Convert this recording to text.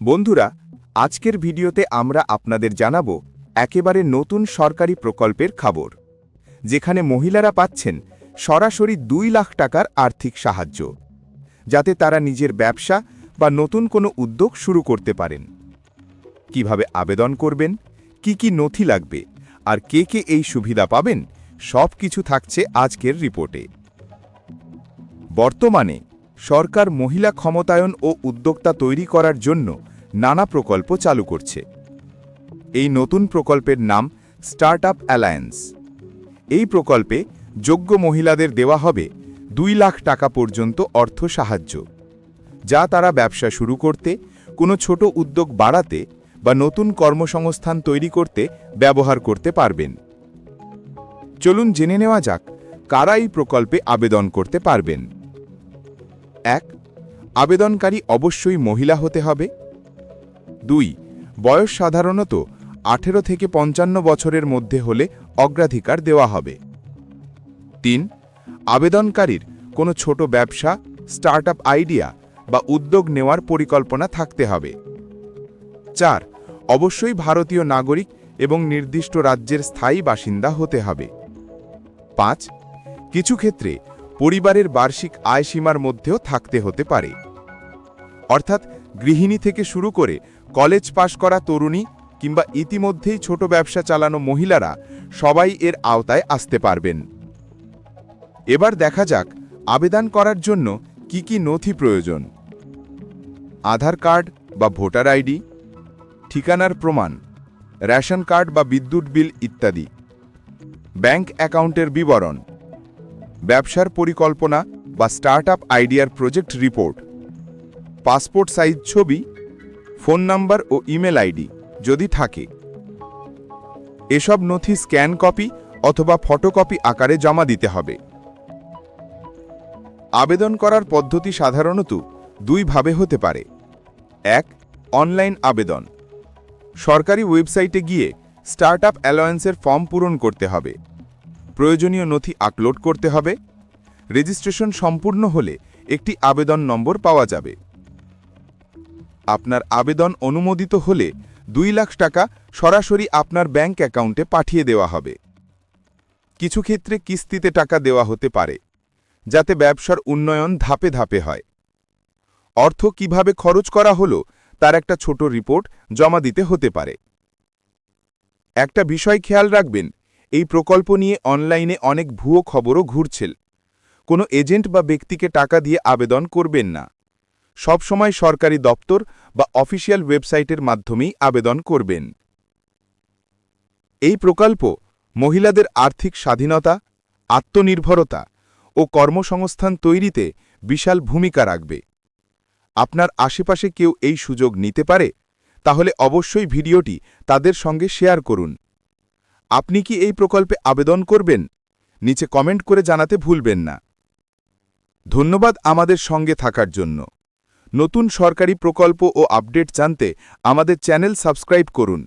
বন্ধুরা, আজকের ভিডিওতে আমরা আপনাদের জানাব একেবারে নতুন সরকারি প্রকল্পের খবর, যেখানে মহিলারা পাচ্ছেন সরাসরি দুই লাখ টাকার আর্থিক সাহায্য, যাতে তারা নিজের ব্যবসা বা নতুন কোনো উদ্যোগ শুরু করতে পারেন। কীভাবে আবেদন করবেন, কি কি নথি লাগবে, আর কে কে এই সুবিধা পাবেন সব কিছু থাকছে আজকের রিপোর্টে। বর্তমানে সরকার মহিলা ক্ষমতায়ন ও উদ্যোক্তা তৈরি করার জন্য নানা প্রকল্প চালু করছে। এই নতুন প্রকল্পের নাম স্টার্ট আপ অ্যালায়েন্স। এই প্রকল্পে যোগ্য মহিলাদের দেওয়া হবে দুই লাখ টাকা পর্যন্ত অর্থ সাহায্য, যা তারা ব্যবসা শুরু করতে, কোনো ছোট উদ্যোগ বাড়াতে বা নতুন কর্মসংস্থান তৈরি করতে ব্যবহার করতে পারবেন। চলুন জেনে নেওয়া যাক কারা এই প্রকল্পে আবেদন করতে পারবেন। এক, আবেদনকারী অবশ্যই মহিলা হতে হবে। দুই, বয়স সাধারণত আঠেরো থেকে পঞ্চান্ন বছরের মধ্যে হলে অগ্রাধিকার দেওয়া হবে। তিন, আবেদনকারীর কোনো ছোট ব্যবসা স্টার্ট আইডিয়া বা উদ্যোগ নেওয়ার পরিকল্পনা থাকতে হবে। চার, অবশ্যই ভারতীয় নাগরিক এবং নির্দিষ্ট রাজ্যের স্থায়ী বাসিন্দা হতে হবে। পাঁচ, কিছু ক্ষেত্রে পরিবারের বার্ষিক আয় সীমার মধ্যেও থাকতে হতে পারে। অর্থাৎ গৃহিণী থেকে শুরু করে কলেজ পাশ করা তরুণী কিংবা ইতিমধ্যেই ছোট ব্যবসা চালানো মহিলারা সবাই এর আওতায় আসতে পারবেন। এবার দেখা যাক আবেদন করার জন্য কি কি নথি প্রয়োজন। আধার কার্ড বা ভোটার আইডি, ঠিকানার প্রমাণ, রেশন কার্ড বা বিদ্যুৎ বিল ইত্যাদি। ব্যাংক অ্যাকাউন্টের বিবরণ। ব্যবসার পরিকল্পনা বা স্টার্ট আপ আইডিয়ার প্রজেক্ট রিপোর্ট, পাসপোর্ট সাইজ ছবি, ফোন নাম্বার ও ইমেল আইডি যদি থাকে। এসব নথি স্ক্যান কপি অথবা ফটোকপি আকারে জমা দিতে হবে। আবেদন করার পদ্ধতি সাধারণত দুইভাবে হতে পারে। এক, অনলাইন আবেদন। সরকারি ওয়েবসাইটে গিয়ে স্টার্ট আপ অ্যালায়েন্সের ফর্ম পূরণ করতে হবে। প্রয়োজনীয় নথি আপলোড করতে হবে। রেজিস্ট্রেশন সম্পূর্ণ হলে একটি আবেদন নম্বর পাওয়া যাবে। আপনার আবেদন অনুমোদিত হলে দুই লাখ টাকা সরাসরি আপনার ব্যাংক অ্যাকাউন্টে পাঠিয়ে দেওয়া হবে। কিছু ক্ষেত্রে কিস্তিতে টাকা দেওয়া হতে পারে, যাতে ব্যবসার উন্নয়ন ধাপে ধাপে হয়। অর্থ কীভাবে খরচ করা হলো তার একটা ছোট রিপোর্ট জমা দিতে হতে পারে। একটা বিষয় খেয়াল রাখবেন এই প্রকল্প নিয়ে অনলাইনে অনেক ভুয়ো খবরও ঘুরছিল। কোনো এজেন্ট বা ব্যক্তিকে টাকা দিয়ে আবেদন করবেন না। সবসময় সরকারি দপ্তর বা অফিসিয়াল ওয়েবসাইটের মাধ্যমেই আবেদন করবেন। এই প্রকল্প মহিলাদের আর্থিক স্বাধীনতা, আত্মনির্ভরতা ও কর্মসংস্থান তৈরিতে বিশাল ভূমিকা রাখবে। আপনার আশেপাশে কেউ এই সুযোগ নিতে পারে? তাহলে অবশ্যই ভিডিওটি তাদের সঙ্গে শেয়ার করুন। আপনি কি এই প্রকল্পে আবেদন করবেন? নিচে কমেন্ট করে জানাতে ভুলবেন না। ধন্যবাদ আমাদের সঙ্গে থাকার জন্য। নতুন সরকারি প্রকল্প ও আপডেট জানতে আমাদের চ্যানেল সাবস্ক্রাইব করুন।